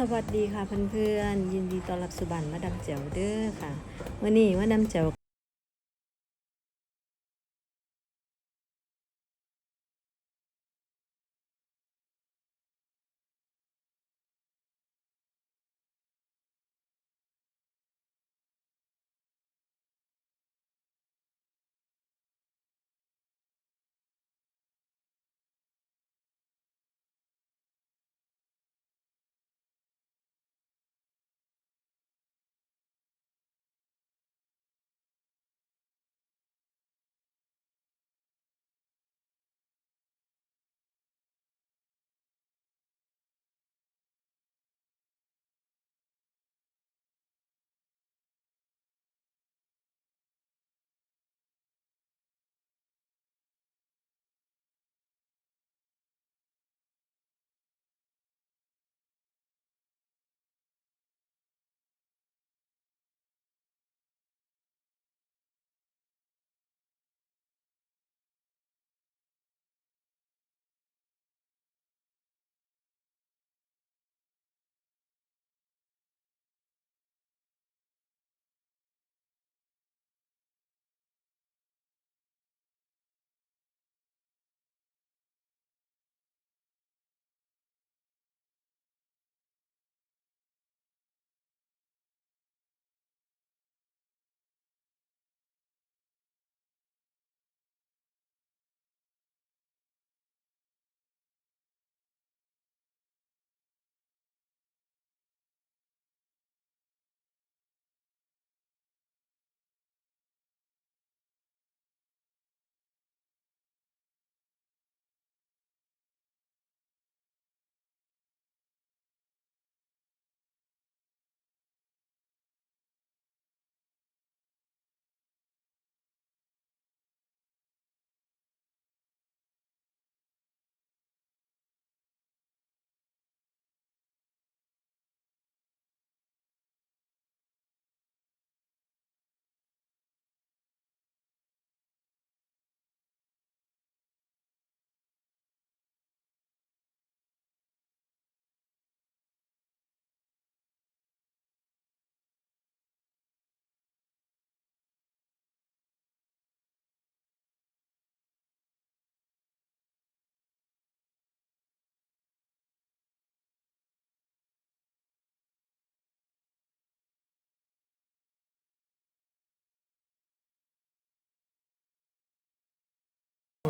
สวัสดีค่ะเพื่อนๆยินดีต้อนรับสู่บ้านมาดามแจ๋วเด้อค่ะวันนี้มาดามแจ๋ว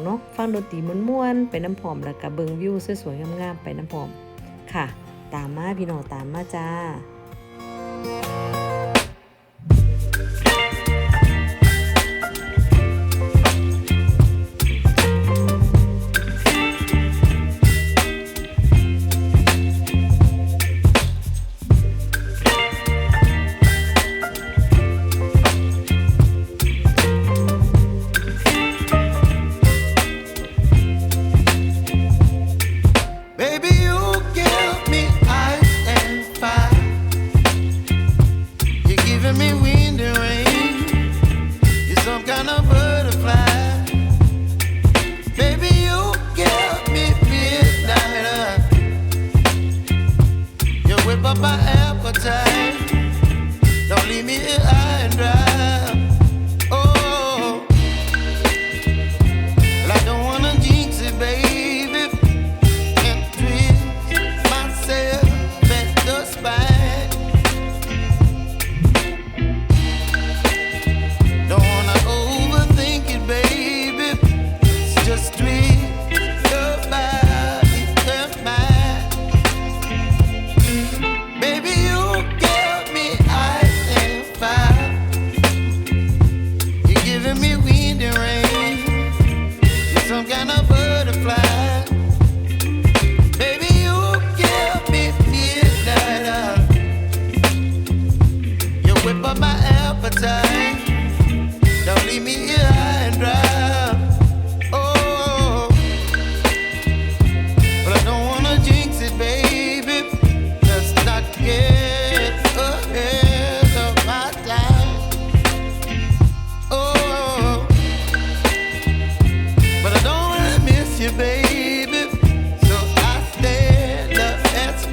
เนาะฟังดนตรีม่วนๆไปน้ำผอมแล้วก็เบิงวิวสวยๆงามๆไปน้ำผอมค่ะ ตามมาพี่น้องตามมาจ้า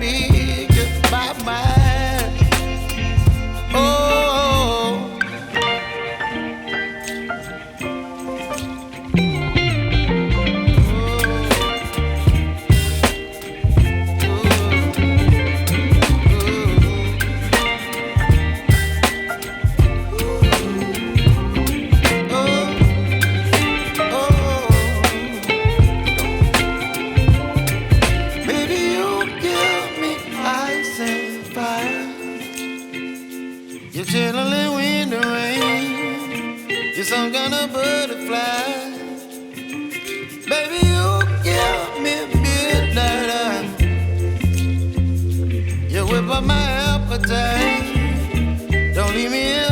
baby. Don't leave me